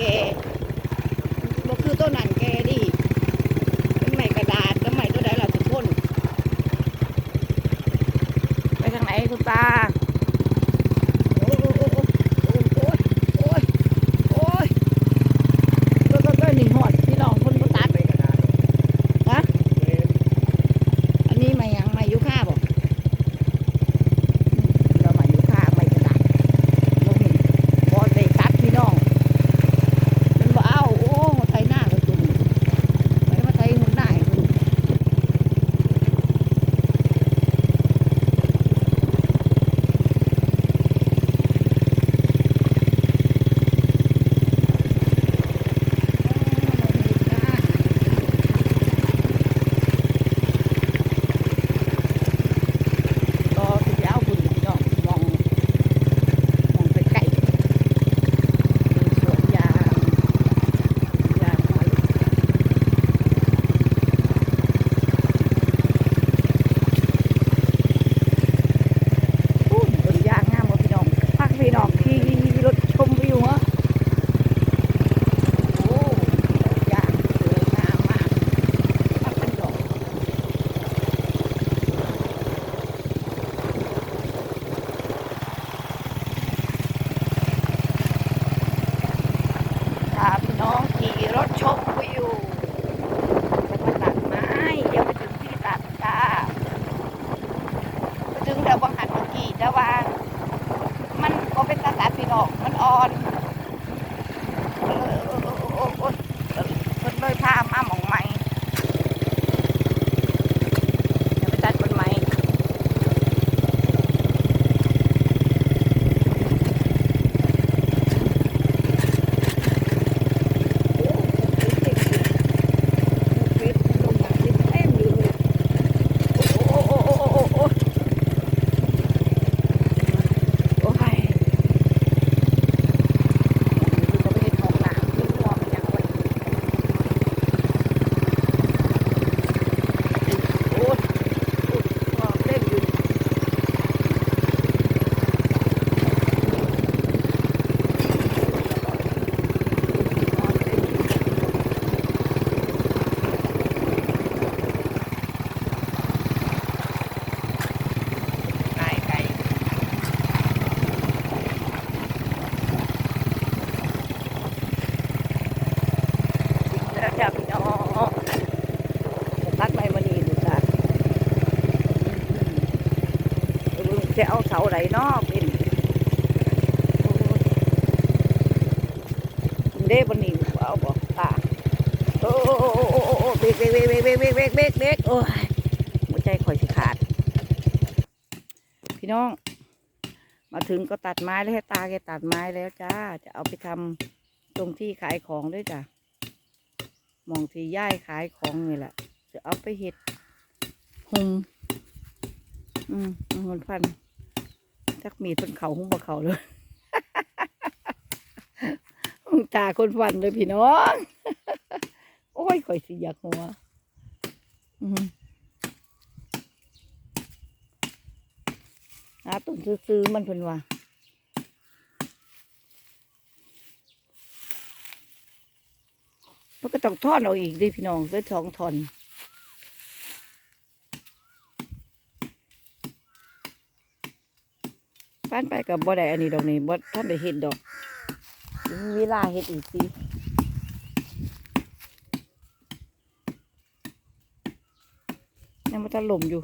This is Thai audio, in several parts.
แก่บ่คือต้นนั้นแก่ดิเป็นไม้กระดาษกับไม้ตัวใดล่ะทุกคนไปทางไหนคุณตาโอ้โอ้โอ้โอ้โอ้ยโอ้ยโอ้ยก็ก็ก็นี่หอดพี่น้องคนบ่ตัดฮะอันนี้ไม้หยังไม้ยุค่าบ่ เรามาอยู่ข้างไม่กระดาษบ่มีบอลได้ตัดพี่น้อง มันบ่เอาโอ้ไทยหน้าเลยคุณไปมาไทยหุ่นหน้าให้คุณก็สิเอาคุณพี่น้องมอง มองไปไกลมีสวนยางยางมาลูกอู้สวนยางงามหมดพี่น้องพักพี่น้องขี่รถชมวิวฮะโอ้สวนยางสวยงามมากพักพี่น้อง พาพี่น้องขี่รถชมวิวจะมาตัดไม้เดี๋ยวไปถึงที่ตัดจ้าไปถึงเดี๋ยววังหันเมื่อกี้แต่ว่า มันก็เป็นตาตัด พี่น้องมันอ่อน เออเออเออเออเออเพิ่นเลยพามาหมองใหม่เดี๋ยวไปตัดคนใหม่ ไก่ไก่แล้วจะพี่น้องตัดไม้มานี่ดูจ้ะ จะเอาเสาไหนเนาะเป็นเด้บนนี้เอาบอกตาโอ้โอ้โอ้โอ้โอ้โอ้เบรกเบรกเบรกเบรกเบรกเบรกเบรกเบรกเบกโอ้ยหัวใจคอยสิขาด พี่น้อง มาถึงก็ตัดไม้แล้วให้ตาแกตัดไม้แล้วจ้า จะเอาไปทำตรงที่ขายของด้วยจ้ะมองที่ย่ายขายของนี่แหละจะเอาไปเห็ดหุม อืมมันฟันจักมีดเป็นเขาหุ้มกับเขาเลยตาคนฟันเลยพี่น้อง โอ้ยข่อยสิอยากหัว อืมหาต้นซื้อๆมันเพิ่นว่ามันก็ต้องทอนเอาอีกเดิพี่น้องเด้วยสองทอนานไปกับบ่ได้อันนี้ดอกนี่บ่ท่านได้เห็ดดอกมีเวลาเห็ดอีกสิยังมันจะหล่มอยู่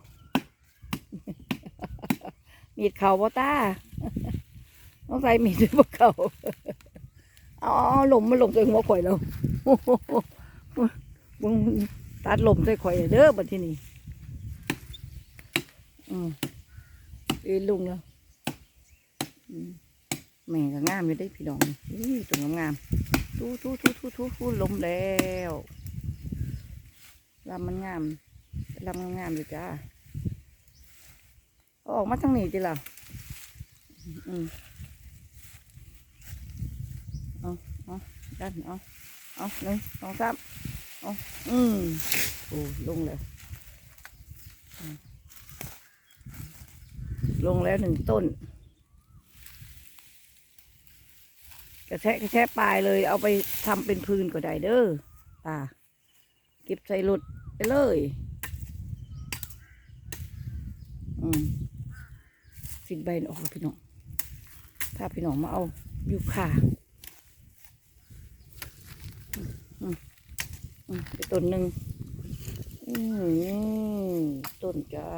มีดเข่าบ่ตาต้องใส่มีดด้วยบ่เข่าเอาเอาหลมมาหลมใส่หัวข่อยแล้วมึงตัดหลมใส่ข่อยเด้อบัดที่นี่อืมเอ้ยลุงแล้วอืม แม่ก็งามอยู่ได้พี่น้องนี่ตัวงามๆทูทูทูทูทูทูลมแล้วลำมันงามลำงามอยู่จ้าเอาออกมาทางนี้จิล่ะอืมเอาเอาดันเอาเอาหนึ่งสองสามเอาอืมโอ้ลงแล้วลงแล้วหนึ่งต้น กระแทะกระแทะปลายเลย เอาไปทำเป็นพื้นก็ได้เด้อตาเก็บใส่รถไปเลย อืมสิบใบออกแล้วพี่น้อง ถ้าพี่น้องมาเอาอยู่ค่ะอืมอืมอืมไปต้นหนึ่งอืมต้นจ้า